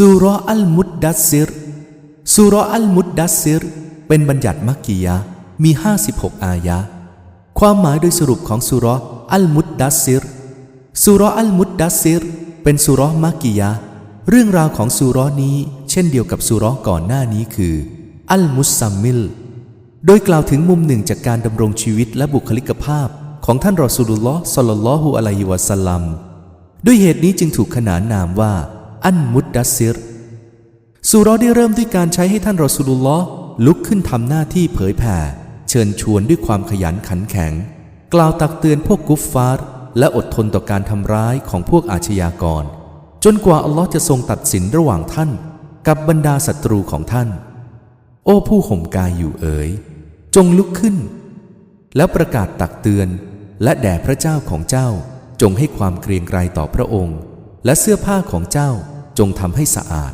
สุรออัลมุดดัสซิรสุรออัลมุดดัสซิรเป็นบัญญัติมักกียะห์มี 56 อายะ ความหมายโดยสรุปของสุรออัลมุดดัสซิรสุรออัลมุดดัสซิรเป็นสุรอมักกียะเรื่องราวของสุรอนี้ เช่นเดียวกับสุรอก่อนหน้านี้คือ อัลมุสซัมมิล โดยกล่าวถึงมุมหนึ่งจากการดำรงชีวิตและบุคลิกภาพของท่านรอสูลุลลอฮ์สัลลัลลอฮุอะลัยฮิวะสัลลัมด้วยเหตุนี้จึงถูกขนานนามว่า อันมุดดัสซิรสุเราะห์ได้เริ่มด้วยการใช้ให้ท่านรอสูลุลลอฮ์ลุกขึ้นทำหน้าที่เผยแผ่ เชิญชวนด้วยความขยันขันแข็ง กล่าวตักเตือนพวกกุฟฟาร์และอดทนต่อการทำร้ายของพวกอาชญากร จนกว่าอัลลอฮ์จะทรงตัดสินระหว่างท่าน กับบรรดาศัตรูของท่าน โอ้ผู้ห่มกายอยู่เอ๋ยจงลุกขึ้น แล้วประกาศตักเตือน และแด่พระเจ้าของเจ้าจงให้ความเกรียงไกรต่อพระองค์ และเสื้อผ้าของเจ้าจงทำให้สะอาด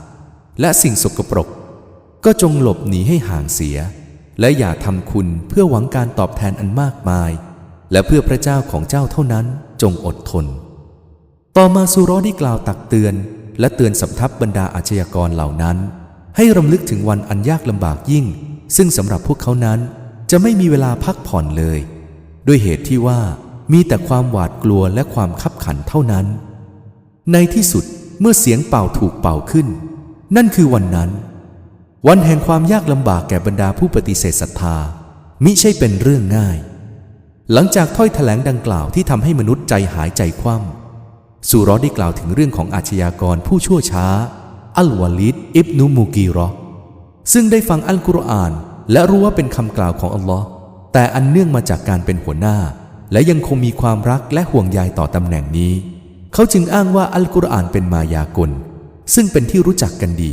และสิ่งสกปรก ก็จงหลบหนีให้ห่างเสีย และอย่าทำคุณเพื่อหวังการตอบแทนอันมากมาย และเพื่อพระเจ้าของเจ้าเท่านั้นจงอดทน ต่อมาซูเรอได้กล่าวตักเตือน และเตือนสำทับบรรดาอาชญากรเหล่านั้น ให้รำลึกถึงวันอันยากลำบากยิ่ง ซึ่งสำหรับพวกเขานั้นจะไม่มีเวลาพักผ่อนเลย ด้วยเหตุที่ว่ามีแต่ความหวาดกลัวและความคับขันเท่านั้น ในที่สุดเมื่อเสียงเป่าถูกเป่าขึ้น นั่นคือวันนั้น วันแห่งความยากลำบากแก่บรรดาผู้ปฏิเสธศรัทธา มิใช่เป็นเรื่องง่าย หลังจากถ้อยแถลงดังกล่าวที่ทำให้มนุษย์ใจหายใจคว่ำสุรอได้กล่าวถึงเรื่องของอาชญากรผู้ชั่วช้า อัลวาลิดอิบนุมูกีรอซึ่งได้ฟังอัลกุรอาน และรู้ว่าเป็นคำกล่าวของอัลลอฮ์แต่อันเนื่องมาจากการเป็นหัวหน้า และยังคงมีความรักและห่วงใยต่อตำแหน่งนี้ เขาจึงอ้างว่าอัลกุรอานเป็นมายากล ซึ่งเป็นที่รู้จักกันดี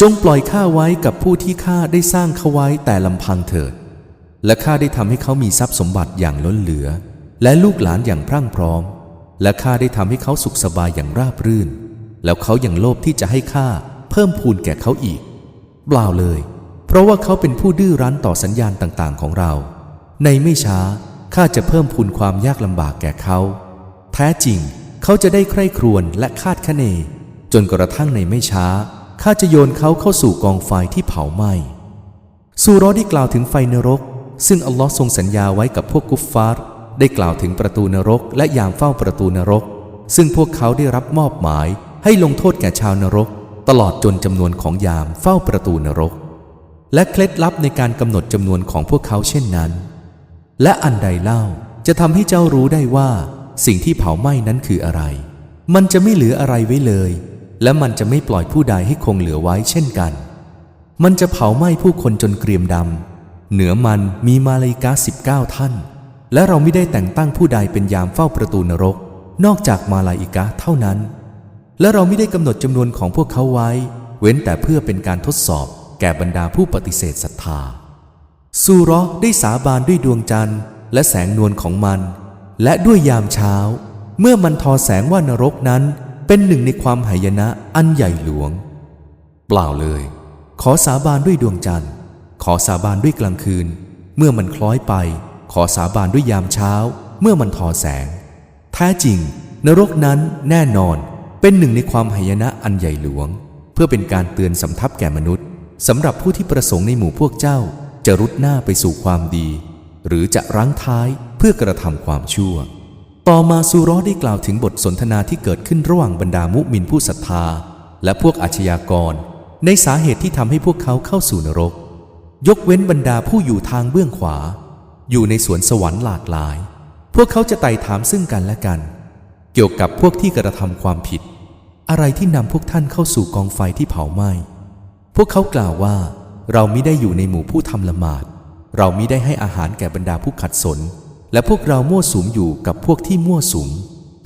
จงปล่อยข้าไว้กับผู้ที่ข้าได้สร้างเขาไว้แต่ลำพังเถิด และข้าได้ทำให้เขามีทรัพย์สมบัติอย่างล้นเหลือ และลูกหลานอย่างพรั่งพร้อม และข้าได้ทำให้เขาสุขสบายอย่างราบรื่น แล้วเขายังโลภที่จะให้ข้าเพิ่มพูนแก่เขาอีกเปล่าเลย เพราะว่าเขาเป็นผู้ดื้อรั้นต่อสัญญาณต่างๆ ของเรา ในไม่ช้าข้าจะเพิ่มพูนความยากลำบากแก่เขา แท้จริง เขาจะได้ใคร่ครวญและคาดคะเน จนกระทั่งในไม่ช้า ข้าจะโยนเขาเข้าสู่กองไฟที่เผาไหม้ซูรอได้กล่าวถึงไฟนรก ซึ่งอัลลอฮ์ทรงสัญญาไว้กับพวกกุฟฟาร์ได้กล่าวถึงประตูนรกและยามเฝ้าประตูนรก ซึ่งพวกเขาได้รับมอบหมายให้ลงโทษแก่ชาวนรก ตลอดจนจำนวนของยามเฝ้าประตูนรก และเคล็ดลับในการกำหนดจำนวนของพวกเขาเช่นนั้น และอันใดเล่าจะทำให้เจ้ารู้ได้ว่า สิ่งที่เผาไหม้นั้นคืออะไร มันจะไม่เหลืออะไรไว้เลย และมันจะไม่ปล่อยผู้ใดให้คงเหลือไว้เช่นกัน มันจะเผาไหม้ผู้คนจนเกรียมดำ เหนือมันมีมาลาอิกาสิบเก้าท่าน และเราไม่ได้แต่งตั้งผู้ใดเป็นยามเฝ้าประตูนรก นอกจากมาลาอิกาเท่านั้น และเราไม่ได้กำหนดจำนวนของพวกเขาไว้ เว้นแต่เพื่อเป็นการทดสอบแก่บรรดาผู้ปฏิเสธศรัทธาซูรอได้สาบานด้วยดวงจันทร์ และแสงนวลของมัน และด้วยยามเช้า เมื่อมันทอแสงว่านรกนั้นเป็นหนึ่งในความหายนะอันใหญ่หลวง เปล่าเลย ขอสาบานด้วยดวงจันทร์ ขอสาบานด้วยกลางคืน เมื่อมันคล้อยไป ขอสาบานด้วยยามเช้า เมื่อมันทอแสง แท้จริง นรกนั้นแน่นอนเป็นหนึ่งในความหายนะอันใหญ่หลวง เพื่อเป็นการเตือนสำทับแก่มนุษย์สำหรับผู้ที่ประสงค์ในหมู่พวกเจ้าจะรุดหน้าไปสู่ความดี หรือจะรั้งท้ายเพื่อกระทำความชั่ว ต่อมาซูเรอได้กล่าวถึงบทสนทนาที่เกิดขึ้นระหว่างบรรดามุมินผู้ศรัทธา และพวกอาชญากร ในสาเหตุที่ทำให้พวกเขาเข้าสู่นรก ยกเว้นบรรดาผู้อยู่ทางเบื้องขวา อยู่ในสวนสวรรค์หลากหลาย พวกเขาจะไต่ถามซึ่งกันและกัน เกี่ยวกับพวกที่กระทำความผิด อะไรที่นำพวกท่านเข้าสู่กองไฟที่เผาไหม้พวกเขากล่าวว่าเรามิได้อยู่ในหมู่ผู้ทำละหมาด เรามิได้ให้อาหารแก่บรรดาผู้ขัดสน และพวกเรามั่วสุมอยู่กับพวกที่มั่วสุม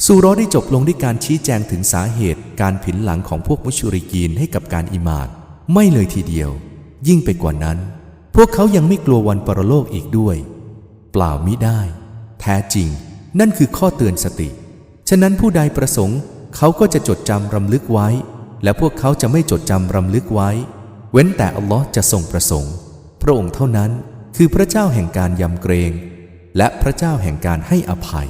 ซูรอได้จบลงด้วยการชี้แจงถึงสาเหตุการผินหลังของพวกมุชริกีนให้กับการอิมาน ไม่เลยทีเดียว ยิ่งไปกว่านั้น พวกเขายังไม่กลัววันปรโลกอีกด้วย เปล่ามิได้ แท้จริง นั่นคือข้อเตือนสติ ฉะนั้นผู้ใดประสงค์ เขาก็จะจดจำรำลึกไว้ และพวกเขาจะไม่จดจำรำลึกไว้ เว้นแต่อัลลอฮ์จะทรงประสงค์ พระองค์เท่านั้น คือพระเจ้าแห่งการยำเกรง และพระเจ้าแห่งการให้อภัย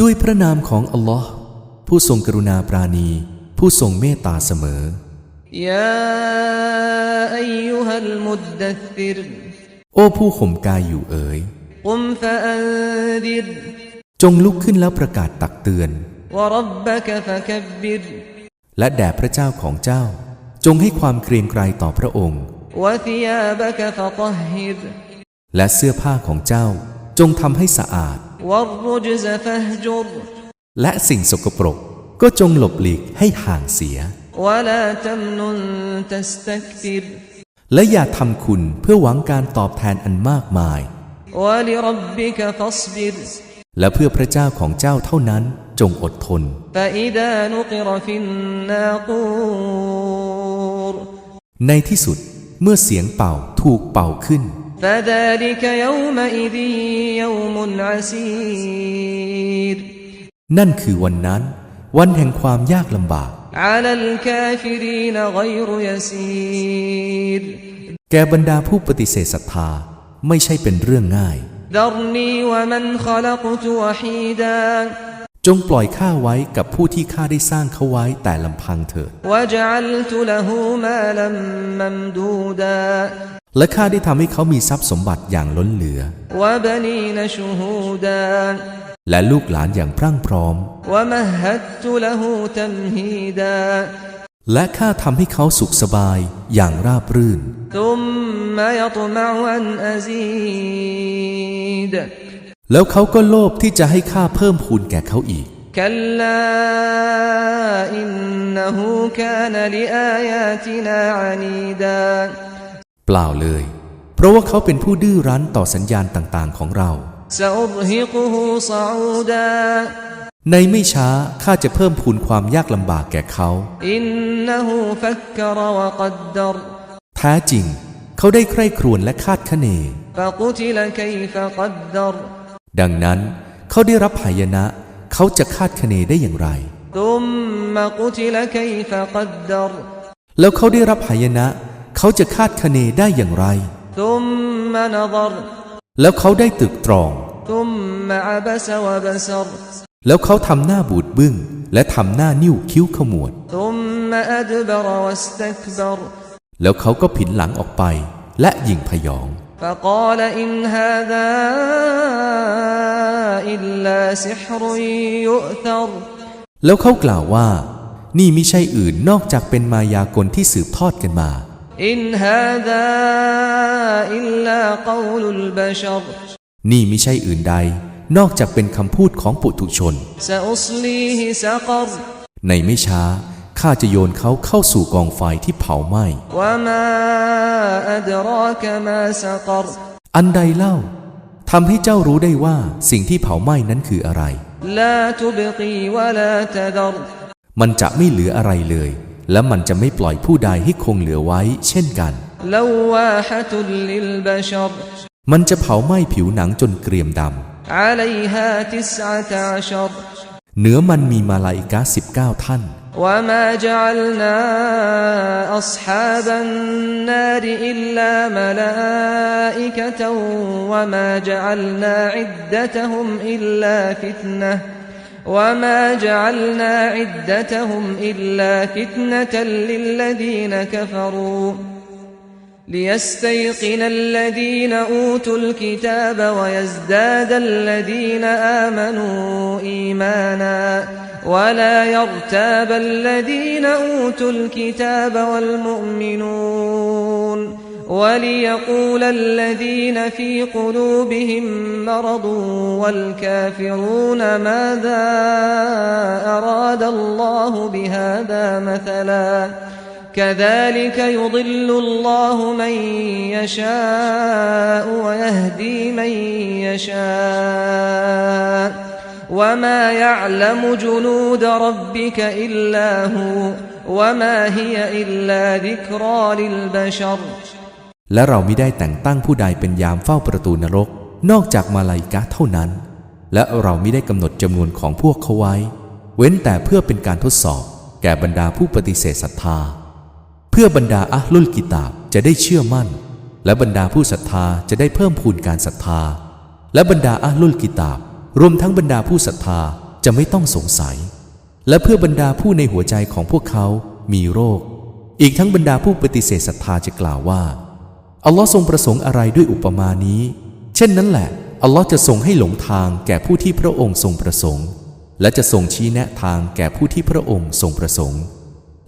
ด้วยพระนามของอัลลอฮ์ผู้ทรงกรุณาปราณี ผู้ทรงเมตตาเสมอ ยาอยุฮัลมุดดัฟิรโอ้ผู้ข่มกายอยู่เอ๋ยจงลุกขึ้นแล้วประกาศตักเตือน และแด่พระเจ้าของเจ้า จงให้ความเกรียงไกรต่อพระองค์ และเสื้อผ้าของเจ้าจงทำให้สะอาด และสิ่งสกปรกก็จงหลบหลีกให้ห่างเสีย และอย่าทำคุณเพื่อหวังการตอบแทนอันมากมาย และเพื่อพระเจ้าของเจ้าเท่านั้นจงอดทน ในที่สุดเมื่อเสียงเป่าถูกเป่าขึ้น นั่นคือวันนั้น วันแห่งความยากลำบาก แกบรรดาผู้ปฏิเสธศรัทธาไม่ใช่เป็นเรื่องง่าย จงปล่อยข้าไว้กับผู้ที่ข้าได้สร้างเขาไว้แต่ลำพังเถิดและข้าได้ทำให้เขามีทรัพย์สมบัติอย่างล้นเหลือ และลูกหลานอย่างพรั่งพร้อม และข้าทำให้เขาสุขสบายอย่างราบรื่น แล้วเขาก็โลภที่จะให้ข้าเพิ่มพูนแก่เขาอีกเปล่าเลย เพราะว่าเขาเป็นผู้ดื้อรั้นต่อสัญญาณต่างๆของเรา ในไม่ช้าข้าจะเพิ่มพูนความยากลำบากแก่เขาแท้จริง เขาได้ใคร่ครวญและคาดคะเน ดังนั้นเขาได้รับหายนะ เขาจะคาดคะเนได้อย่างไร แล้วเขาได้รับหายนะ เขาจะคาดคะเนได้อย่างไร แล้วเขาได้ตึกตรอง แล้วเขาทำหน้าบูดบึ้ง และทำหน้านิ้วคิ้วขมวด แล้วเขาก็ผินหลังออกไป และยิงพยอง فقال إن هذا إلا سحر يؤثر แล้วเขากล่าวว่า นี่มิใช่อื่นนอกจากเป็นมายากลที่สืบทอดกันมา إن هذا إلا قول البشر นี่มิใช่อื่นใด นอกจากเป็นคำพูดของปุถุชน سأصليه سقر ในไม่ช้า ข้าจะโยนเขาเข้าสู่กองไฟที่เผาไหม้อันใดเล่าทำให้เจ้ารู้ได้ว่าสิ่งที่เผาไหม้นั้นคืออะไร มันจะไม่เหลืออะไรเลย และมันจะไม่ปล่อยผู้ใดให้คงเหลือไว้ เช่นกัน มันจะเผาไหม้ผิวหนังจนเกรียมดำเหนือมันมีมาลาอิกาสิบเก้าท่าน وما جعلنا أصحاب النار إلا ملائكة وما جعلنا عدتهم إلا فتنة وما جعلنا عدتهم إلا فتنة للذين كفروا ليستيقن الذين أوتوا الكتاب ويزداد الذين آمنوا إيمانا ولا يرتاب الذين أوتوا الكتاب والمؤمنون وليقول الذين في قلوبهم مرض والكافرون ماذا أراد الله بهذا مثلاً كذلك يضل الله من يشاء ويهدي من يشاء وما يعلم جنود ربك إلا هو وما هي إلا ذكرى للبشر และเราไม่ได้แต่งตั้งผู้ใดเป็นยามเฝ้าประตูนรก นอกจากมาลาอิกะเท่านั้น และเราไม่ได้กำหนดจำนวนของพวกเขาไว้ เว้นแต่เพื่อเป็นการทดสอบ แก่บรรดาผู้ปฏิเสธศรัทธา เพื่อบรรดาอัลลุลกิตาบจะได้เชื่อมั่น และบรรดาผู้ศรัทธาจะได้เพิ่มพูนการศรัทธา และบรรดาอัลลุลกิตาบ รวมทั้งบรรดาผู้ศรัทธาจะไม่ต้องสงสัย และเพื่อบรรดาผู้ในหัวใจของพวกเขามีโรค อีกทั้งบรรดาผู้ปฏิเสธศรัทธาจะกล่าวว่าอัลลอฮ์ทรงประสงค์อะไรด้วยอุปมานี้ เช่นนั้นแหละอัลลอฮ์จะทรงให้หลงทางแก่ผู้ที่พระองค์ทรงประสงค์ และจะทรงชี้แนะทางแก่ผู้ที่พระองค์ทรงประสงค์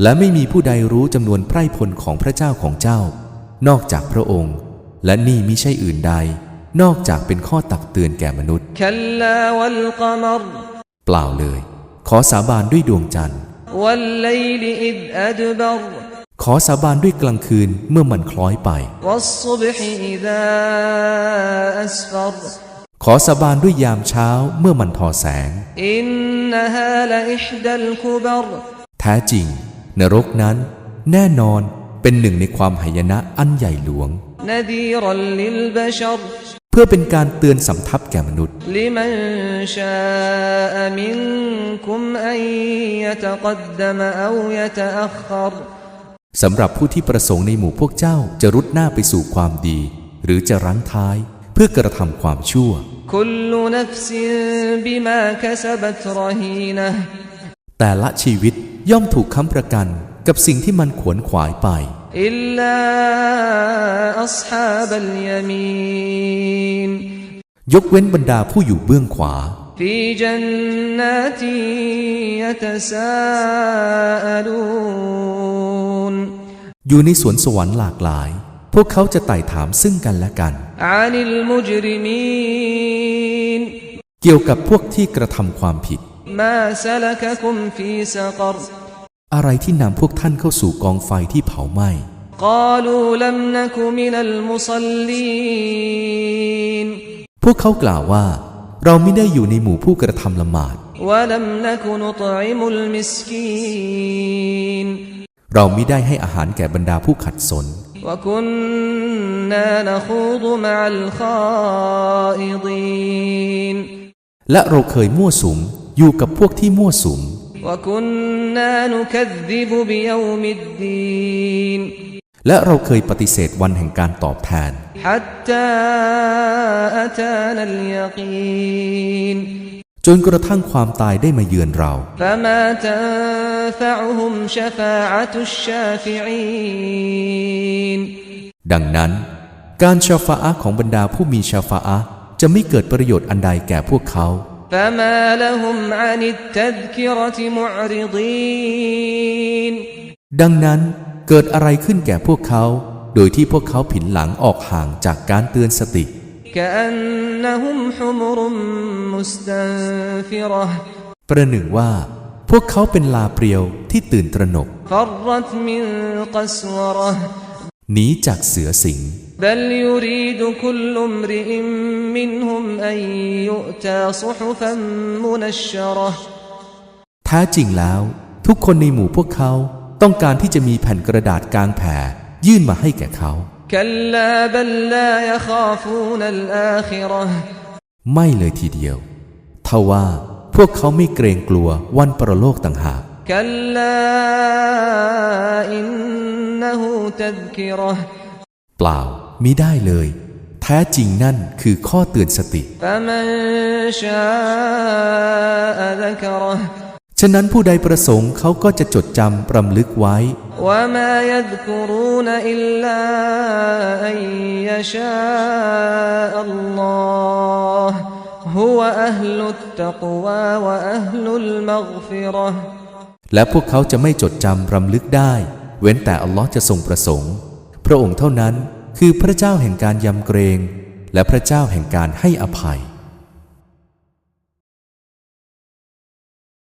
และไม่มีผู้ใดรู้จำนวนไพร่พลของพระเจ้าของเจ้า นอกจากพระองค์ และนี่มิใช่อื่นใด นอกจากเป็นข้อตักเตือนแก่มนุษย์ เปล่าเลย ขอสาบานด้วยดวงจันทร์ขอสาบานด้วยกลางคืนเมื่อมันคล้อยไป ขอสาบานด้วยยามเช้าเมื่อมันทอแสง แท้จริง นรกนั้น แน่นอนเป็นหนึ่งในความหายนะอันใหญ่หลวง เพื่อเป็นการเตือนสำทับแก่มนุษย์ สำหรับผู้ที่ประสงค์ในหมู่พวกเจ้าจะรุดหน้าไปสู่ความดี หรือจะรั้งท้ายเพื่อกระทำความชั่ว แต่ละชีวิตย่อมถูกค้ำประกันกับสิ่งที่มันขวนขวายไป إلا أصحاب اليمين ยกเว้นบรรดาผู้อยู่เบื้องขวา في جنات يتساءلون อยู่ในสวนสวรรค์หลากหลาย พวกเขาจะไต่ถามซึ่งกันและกัน عن المجرمين เกี่ยวกับพวกที่กระทำความผิด ما سلككم في سقر อะไรที่นำพวกท่านเข้าสู่กองไฟที่เผาไหม้ พวกเขากล่าวว่า เราไม่ได้อยู่ในหมู่ผู้กระทำละหมาด เราไม่ได้ให้อาหารแก่บรรดาผู้ขัดสน และเราเคยมั่วสุมอยู่กับพวกที่มั่วสุม وكنا نكذب بيوم الدين และเราเคยปฏิเสธวันแห่งการตอบแทน حتى أتانا اليقين จนกระทั่งความตายได้มาเยือนเรา فما تنفعهم شفاعة الشافعين ดังนั้น การชาฟาอะห์ของบรรดาผู้มีชาฟาอะห์จะไม่เกิดประโยชน์อันใดแก่พวกเขา فما لهم عن التذكرة معرضين ดังนั้นเกิดอะไรขึ้นแก่พวกเขา โดยที่พวกเขาผินหลังออกห่างจากการเตือนสติ كأنهم حمر مستنفرة ประหนึ่งว่า พวกเขาเป็นลาเปรียวที่ตื่นตระหนก فرت من قسورة หนีจากเสือสิงแท้จริงแล้ว ทุกคนในหมู่พวกเขาต้องการที่จะมีแผ่นกระดาษกลางแผ่ยื่นมาให้แก่เขา ไม่เลยทีเดียวทว่าพวกเขาไม่เกรงกลัววันประโลกต่างหาก เปล่ามิได้เลย แท้จริงนั่นคือข้อเตือนสติ ฉะนั้นผู้ใดประสงค์เขาก็จะจดจำ ประลึกไว้ ฮุวะอัลลุตตะกวาวะอัลลุลมัฆฟิเราะห์ และพวกเขาจะไม่จดจำรำลึกได้ เว้นแต่อัลลอฮ์จะทรงประสงค์ พระองค์เท่านั้นคือพระเจ้าแห่งการยำเกรง และพระเจ้าแห่งการให้อภัย